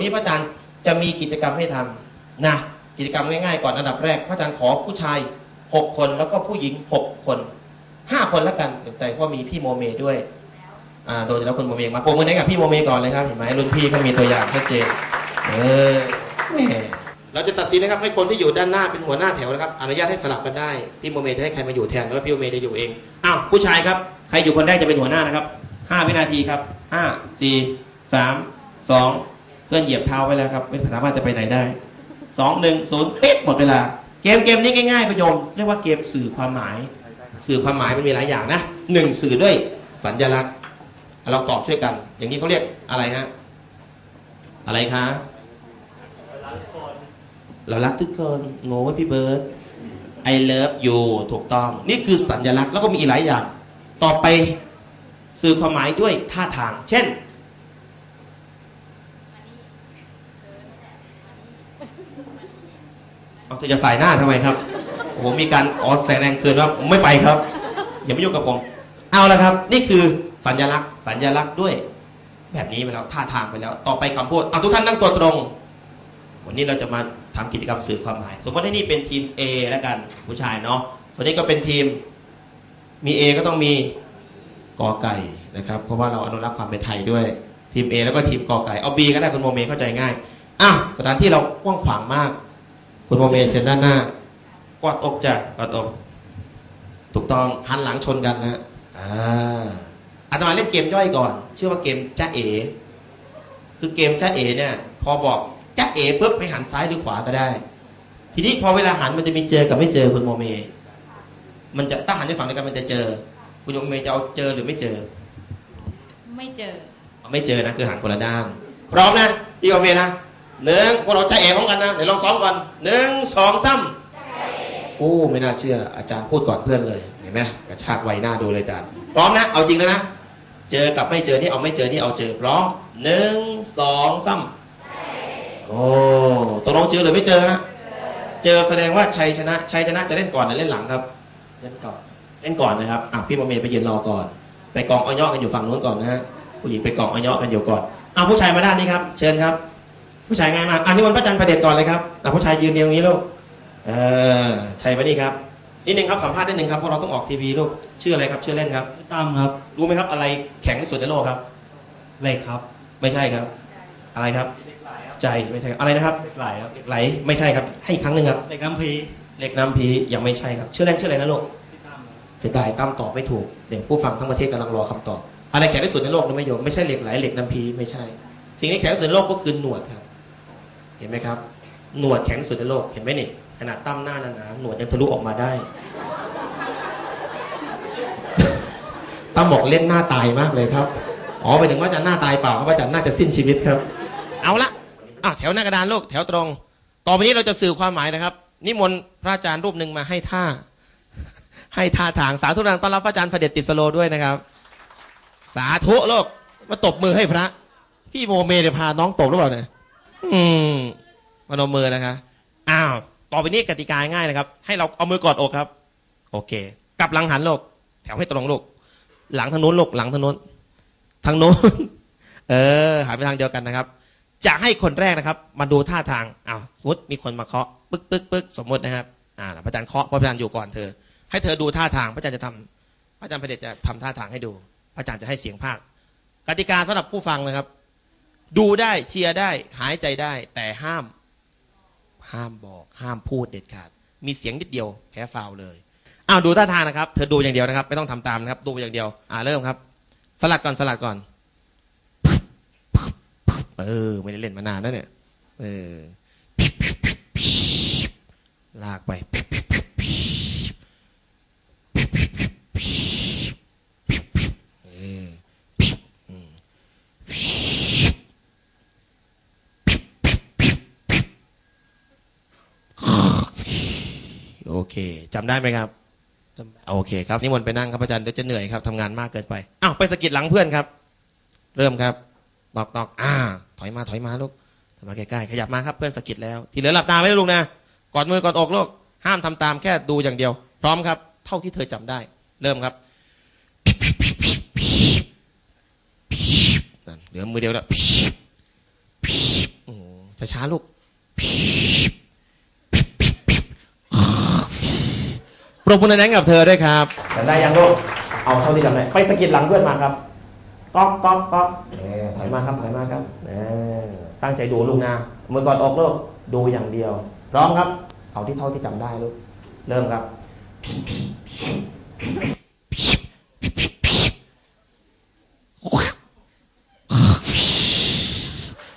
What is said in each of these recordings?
วันนี้พระอาจารย์จะมีกิจกรรมให้ทำนะกิจกรรมง่ายๆก่อนอันดับแรก พระอาจารย์ขอผู้ชาย 6 คนแล้วก็ผู้หญิง 6 คน 5 คนแล้วกันเห็นใจเพราะมีพี่โมเมด้วยอ่าโดยเฉพาคุณโมเมมาโปรโมทให้กับพี่โมเมก่อนเลยครับเห็นไหมรุ่นพี่เขามีตัวอย่างชัดเจนเออแหม่เราจะตัดสินนะครับให้คนที่อยู่ด้านหน้าเป็นหัวหน้าแถวนะครับอนุญาตให้สลับกันได้พี่โมเมจะให้ใครมาอยู่แทนหรือว่าพี่โมเมจะอยู่เองอ้าวผู้ชายครับใครอยู่คนแรกจะเป็นหัวหน้านะครับ5วินาทีครับ5 4 3 2 เพื่อนเหยียบเท้าไว้แล้วครับ ไม่สามารถจะไปไหนได้สองหนึ่งศูนย์ปิ๊บหมดเวลา เกมเกมนี้ง่ายๆคุณโยมเรียกว่าเกมสื่อความหมาย สื่อความหมายมันมีหลายอย่างนะหนึ่งสื่อด้วยสัญลักษณ์ เราตอบช่วยกัน อย่างนี้เขาเรียกอะไรฮะอะไรคะเรารักทุกคนโง่พี่เบิร์ด I love you ถูกต้อง นี่คือสัญลักษณ์แล้วก็มีอีกหลายอย่าง ต่อไปสื่อความหมายด้วยท่าทาง เช่น เธอจะใส่หน้าทำไมครับโอ้โหมีการอ๋อแสดงคืนว่าไม่ไปครับ อย่ามายุ่งกับผม เอาละครับ นี่คือสัญลักษณ์ สัญลักษณ์ด้วย แบบนี้ไปแล้วท่าทางไปแล้ว ต่อไปคำพูดเอาทุกท่านนั่งตัวตรง วันนี้เราจะมาทำกิจกรรมสื่อความหมาย สมมติว่านี่เป็นทีม A แล้วกันผู้ชายเนาะส่วนนี้ก็เป็นทีมมี A ก็ต้องมีกอไก่นะครับ เพราะว่าเราอนุรักษ์ความเป็นไทยด้วยทีม A แล้วก็ทีมกอไก่เอา B ก็ได้คุณโมเมเข้าใจง่ายอะสถานที่เรากว้างขวางมาก คุณโมเมเชิญด้านหน้ากอดอกจ้ะกอดอก ถูกต้องหันหลังชนกันนะอ่าอาตมาเล่นเกมย่อยก่อน ชื่อว่าเกมจ้าเอคือเกมจ้าเอเนี่ย พอบอกจ้าเอปุ๊บให้หันซ้ายหรือขวาก็ได้ ทีนี้พอเวลาหันมันจะมีเจอกับไม่เจอคุณโมเม มันจะถ้าหันในฝั่งเดียวกันมันจะเจอ คุณโมเมจะเอาเจอหรือไม่เจอ ไม่เจอ ไม่เจอนะคือหันคนละด้านพร้อมนะพี่โอเคนะ หนึ่งพวกเราใจเอพร้อมกันนะเดี๋ยวลองซ้อมก่อนหนึ่งสองสามโอ้ไม่น่าเชื่อ อาจารย์พูดก่อนเพื่อนเลยเห็นไหมกระชากไวหน้าดูเลยอาจารย์พร้อมนะ เอาจริงแล้วนะ เจอกับไม่เจอนี่เอาไม่เจอนี่เอาเจอพร้อมหนึ่งสองสามโอ้ตกลงเจอหรือไม่เจอฮะเจอแสดงว่าชัยชนะชัยชนะจะเล่นก่อนหรือเล่นหลังครับ เล่นก่อนเล่นก่อนนะครับอะพี่โมเมย์ไปยืนรอก่อน ไปกองอ้อยกันอยู่ฝั่งนู้นก่อนนะฮะผู้หญิงไปกองอ้อยกันอยู่ก่อนเอาผู้ชายมาด้านนี้ครับ เชิญครับ ผู้ชายง่ายมากอันนี้วันพระจันทร์ประเด็จก่อนเลยครับอะผู้ชายยืนเรียงนี้ลูกเออชัยมานี่ครับนิดนึงครับสัมภาษณ์นิดนึงครับเพราะเราต้องออกทีวีลูกชื่ออะไรครับชื่อเล่นครับพี่ตั้มครับ รู้ไหมครับอะไรแข็งที่สุดในโลกครับเหล็กครับ ไม่ใช่ครับ อะไรครับเหล็กไหลครับใจไม่ใช่ครับอะไรนะครับเหล็กไหลครับเหล็กไหลไม่ใช่ครับ ให้อีกครั้งหนึ่งครับเหล็กน้ำพีเหล็กน้ำพียังไม่ใช่ครับชื่อเล่นชื่ออะไรนะลูกพี่ตั้มครับเสียดายตั้มตอบไม่ถูกเด็กผู้ฟังทั้งประเทศกำลังรอคำตอบอะไรแข็งที่สุดในโลกนะไม่โยมไม่ใช่เหล็กไหลเหล็กน้ำพีไม่ใช่ สิ่งที่แข็งที่สุดในโลกก็คือหนวดครับ เห็นไหมครับ หนวดแข็งสุดในโลกเห็นไหมนี่ขนาดตั้มหน้าหนาหนวดยังทะลุออกมาได้ตั้มบอกเล่นหน้าตายมากเลยครับอ๋อไปถึงว่าอาจะหน้าตายเปล่าครับอาจารย์น่าจะสิ้นชีวิตครับ เอาละอะแถวหน้ากระดานโลกแถวตรง ต่อไปนี้เราจะสื่อความหมายนะครับ นิมนต์พระอาจารย์รูปหนึ่งมาให้ท่า ให้ท่าทางสาธุดังต้อนรับพระอาจารย์พระเดชติสโลด้วยนะครับ สาธุโลกมาตบมือให้พระ พี่โมเมเนี่ยพาน้องตบหรือเปล่าเนี่ย อืมมานมมือนะคะ อ้าว ต่อไปนี้กติกาง่ายนะครับ ให้เราเอามือกอดอกครับ โอเค กลับหลังหันลูกแถวให้ตรงลูกหลังทางนู้นลูกหลังทางนู้นทางโน้น เออหันไปทางเดียวกันนะครับ จะให้คนแรกนะครับ มาดูท่าทาง อ้าวสมมติมีคนมาเคาะปึ๊กปึ๊กปึ๊กสมมตินะครับ อ่าพระอาจารย์เคาะพระอาจารย์อยู่ก่อนเธอ ให้เธอดูท่าทาง พระอาจารย์จะทำพระอาจารย์พระเดชจะทำท่าทางให้ดู พระอาจารย์จะให้เสียงภาค กติกาสำหรับผู้ฟังนะครับ ดูได้เชียร์ได้ หายใจได้ แต่ห้าม ห้ามบอก ห้ามพูดเด็ดขาด มีเสียงนิดเดียวแพ้ฟาวเลยอ้าวดูท่าทางนะครับ เธอดูอย่างเดียวนะครับ ไม่ต้องทำตามนะครับ ดูอย่างเดียว อ่าเริ่มครับ สลัดก่อนสลัดก่อนเออ ไม่ได้เล่นมานานแล้วเนี่ย เออลากไป เอออืมโอ เคจำได้ไหมครับจำโอเคครับนิมนต์ไปนั่งครับอาจารย์เดี๋ยวจะเหนื่อยครับทำงานมากเกินไปอ้าวไปสะกิดหลังเพื่อนครับ เริ่มครับตอกตอกอ่า ถอยมาถอยมาลูกถอยมาใกล้ๆขยับมาครับเพื่อนสะกิดแล้ว ที่เหลือหลับตาไว้นะลูกนะกอดมือกอดอกลูกห้ามทำตามแค่ดูอย่างเดียว พร้อมครับ เท่าที่เธอจำได้ เริ่มครับนั่นเหลือมือเดียวแล้วอืมช้าๆลูก ปรบมือแรงๆกับเธอด้วยครับจำได้ยังลูกเอาเท่าที่จำได้ไปสะกิดหลังเพื่อนมาครับก๊อกก๊อกก๊อกเออถอยมาครับถอยมาครับเออตั้งใจดูลูกนะมือก่อนออกลูกดูอย่างเดียวพร้อมครับ เอาที่เท่าที่จำได้ลูกเริ่มครับ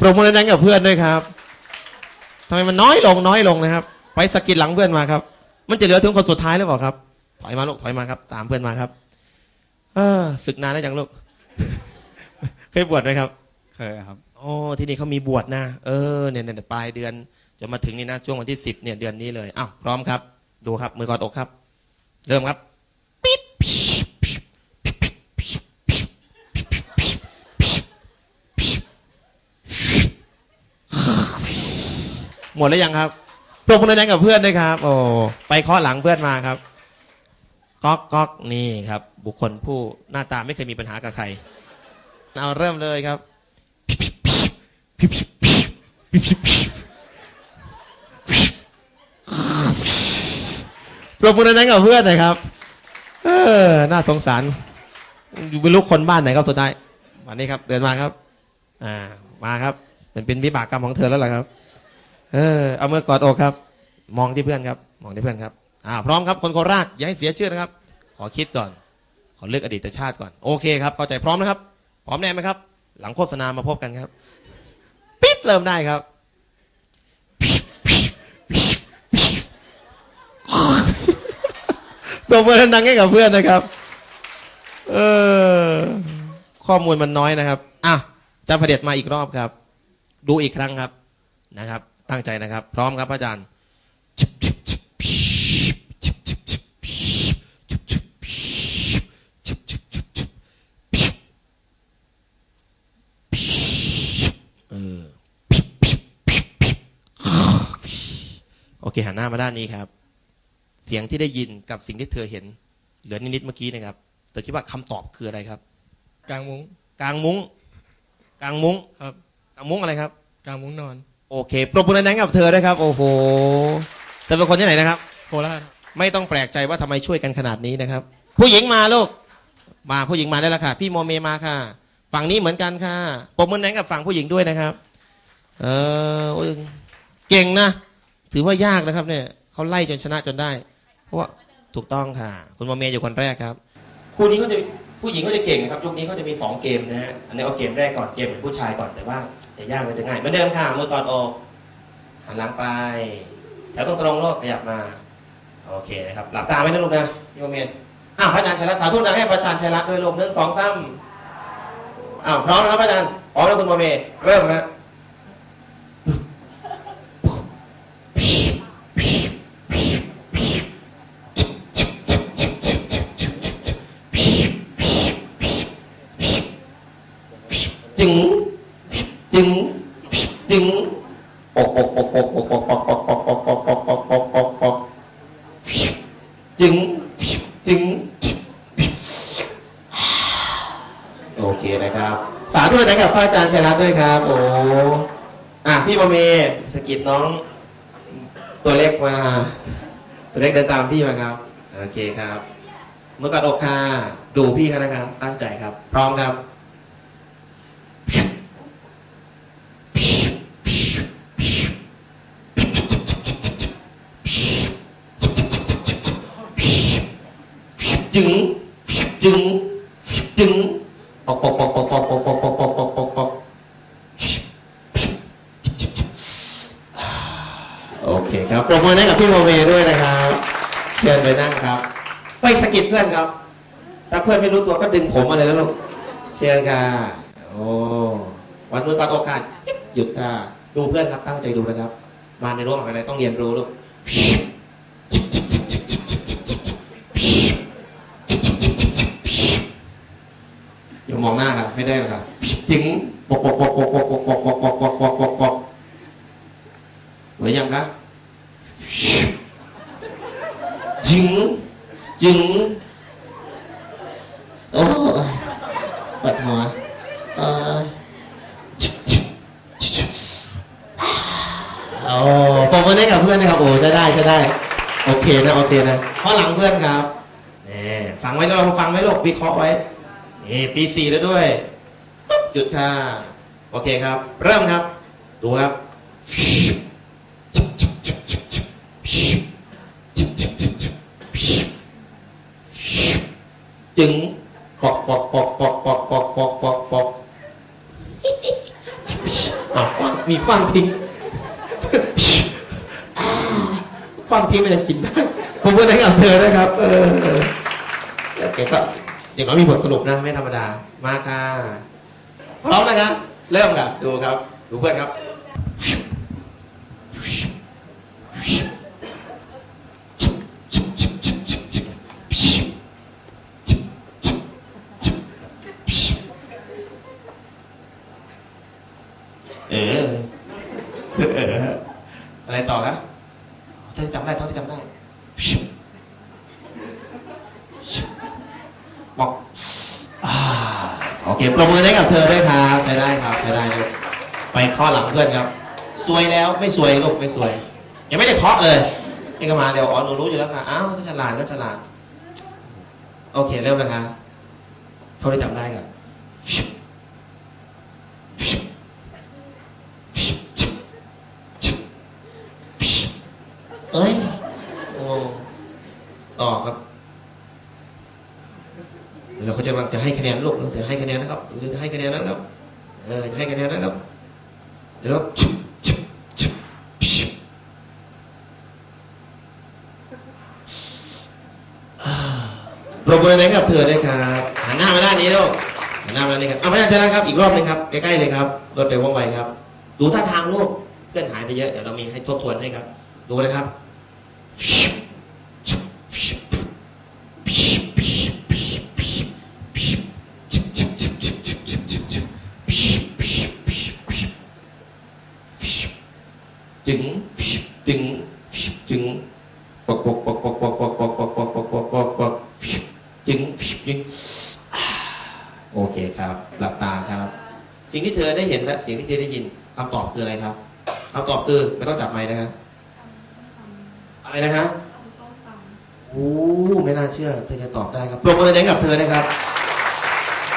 ปรบมือแรงๆกับเพื่อนด้วยครับทำไมมันน้อยลงน้อยลงนะครับ ไปสะกิดหลังเพื่อนมาครับ มันจะเหลือถึงคนสุดท้ายหรือเปล่าครับ ถอยมาลูกถอยมาครับ ตามเพื่อนมาครับเออศึกนานแล้วจังลูก เคยบวชไหมครับ เคยครับ โอ้ที่นี่เขามีบวชนะ เออเนี่ยเนี่ยปลายเดือนจะมาถึงนี่นะช่วงวันที่สิบเนี่ยเดือนนี้เลยอ้าวพร้อมครับ ดูครับ มือกอดอกครับ เริ่มครับปิดหมดแล้วยังครับ ปรบมือแรงกับเพื่อนด้วยครับ โอ้ไปเคาะหลังเพื่อนมาครับก๊อกก๊อกนี่ครับ บุคคลผู้หน้าตาไม่เคยมีปัญหากับใครเอาเริ่มเลยครับปรบมือดังกับเพื่อนหน่อยครับ เออ น่าสงสาร อยู่ไม่รู้คนบ้านไหนครับสุดท้ายวันนี้ครับ เดินมาครับ อ่า มาครับเป็นเป็นวิบากกรรมของเธอแล้วล่ะครับ เออเอามือกอดอกครับ มองที่เพื่อนครับ มองที่เพื่อนครับอ่าพร้อมครับคนโคราชอย่าให้เสียชื่อนะครับ ขอคิดก่อน ขอเลือกอดีตชาติก่อนโอเคครับเข้าใจพร้อมนะครับ พร้อมแน่ไหมครับ หลังโฆษณามาพบกันครับปิดเริ่มได้ครับตัวมือดังๆให้กับเพื่อนนะครับ เออข้อมูลมันน้อยนะครับอะจะเผด็จมาอีกรอบครับ ดูอีกครั้งครับนะครับ ตั้งใจนะครับ พร้อมครับพระอาจารย์เออโอเคหันหน้ามาด้านนี้ครับ เสียงที่ได้ยินกับสิ่งที่เธอเห็น เหลือนิดๆเมื่อกี้นะครับเธอคิดว่าคำตอบคืออะไรครับกลางมุ้งกลางมุ้งกลางมุ้งครับกลางมุ้งอะไรครับกลางมุ้งนอน โอเค ปรบมือดังๆกับเธอด้วยครับ โอ้โหเธอเป็นคนที่ไหนนะครับ โคราชไม่ต้องแปลกใจว่าทำไมช่วยกันขนาดนี้นะครับ ผู้หญิงมาลูก มาผู้หญิงมาได้แล้วค่ะ พี่โมเมมาค่ะ ฝั่งนี้เหมือนกันค่ะ ปรบมือแรงกับฝั่งผู้หญิงด้วยนะครับ เออโอ้ยเก่งนะ ถือว่ายากนะครับเนี่ยเขาไล่จนชนะจนได้ เพราะว่าถูกต้องค่ะ คุณโมเมอยู่คนแรกครับ คู่นี้เขาจะ ผู้หญิงก็จะเก่งนะครับยุคนี้เขาจะมีสองเกมนะฮะอันนี้เอาเกมแรกก่อนเกมเหมือนผู้ชายก่อนแต่ว่าจะยากหรือจะง่ายเหมือนเดิมค่ะมือกอดอกหันหลังไป แถวตรงๆโลกขยับมาโอเคนะครับหลับตาไว้นะลูกนะโยมเมนอ้าวพระอาจารย์ชัยรัตน์สาธุนะให้พระอาจารย์ชัยรัตน์ด้วยลูกหนึ่งสองสามอ้าวพร้อมนะครับพระอาจารย์พร้อมแล้วคุณโมเมเริ่มนะ ระอาจารย์ชัยรัตน์ด้วยครับ โอ้อะพี่บอมเมสกิดน้อง ตัวเล็กมา ตัวเล็กเดินตามพี่มาครับ โอเคครับ เมื่อก่อนอกคาดูพี่ครับนะครับ ตั้งใจครับ พร้อมครับจึงจึงจึงปอกปอกปอกปอกปอกปอก ปรบมือให้กับพี่โมเมด้วยนะครับ เชิญไปนั่งครับ ไปสกิดเพื่อนครับ ถ้าเพื่อนไม่รู้ตัวก็ดึงผมมาเลยแล้วลูก เชิญค่ะ โอ้วันมือก่อนโอกาสหยุดค่ะ ดูเพื่อนครับ ตั้งใจดูนะครับ มาในร่วมอะไรต้องเรียนรู้ลูกอย่ามองหน้าครับ ไม่ได้หรอกครับจึงปกปกปกปกปกปกปกปกปกปกปกปกปกหรือยังครับ จึงจึงโอ้ยปวดหัวเออโอ้ผมมาได้กับเพื่อนนะครับ โอ้ใช้ได้ใช้ได้ โอเคนะ โอเคนะข้อหลังเพื่อนครับนี่ฟังไว้ลองฟังไว้ลูกวิเคราะห์ไว้นี่ปีสี่แล้วด้วยปุ๊บหยุดค่ะโอเคครับ เริ่มครับ ดูครับ จึงปอกปอกปอกปอกปอกปอกปอกปอกปอกอะคว้างมีคว้างทิ้งคว้างทิ้งมันยังกินได้ผมว่าในกับเธอนะครับ เออโอเคก็เดี๋ยวเรามีบทสรุปนะ ไม่ธรรมดา มาค่ะ พร้อมนะครับ เริ่มครับดูครับ ดูเพื่อนครับ เออ เออ อะไรต่อครับอ๋อเท่าที่จำได้เท่าที่จำได้บอกอ่า โอเคปรบมือให้กับเธอด้วยครับใช้ได้ครับใช้ได้เลยไปข้อหลังเพื่อนครับ สวยแล้วไม่สวยลูกไม่สวย ยังไม่ได้เคาะเลยนี่ก็มาเดี๋ยวอ๋อหนูรู้อยู่แล้วค่ะอ้าวถ้าฉลาดก็ฉลาดโอเคเริ่มนะคะเท่าที่จำได้ครับเอ้ยงงต่อครับ เดี๋ยวเราก็ จะให้คะแนนลูกเราจะให้คะแนนนะครับเราจะให้คะแนนนะครับเออจะให้คะแนนนะครับเดี๋ยวเราอ่าปรบมือไหนกับเธอด้วยครับหันหน้ามาด้านนี้ลูกหันหน้ามาด้านนี้ครับเอาพระอาจารย์ครับอีกรอบหนึงครับใกล้ๆเลยครับรวดเร็วว่องไวครับ ดูท่าทางลูกเพื่อนหายไปเยอะเดี๋ยวเรามีให้ทบทวนให้ครับ ดูนะครับ จึงจึงจึงปอกปอกปอกปอกปอกปอกปอกปอกปอกปอกปอกปอกปอกจึงจึงอ่าโอเคครับ หลับตาครับ สิ่งที่เธอได้เห็นและเสียงที่เธอได้ยินคำตอบคืออะไรครับคำตอบคือไม่ต้องจับไม้นะครับอะไรนะฮะโอ้ไม่น่าเชื่อ เธอจะตอบได้ครับปรบมือแดงกับเธอนะครับ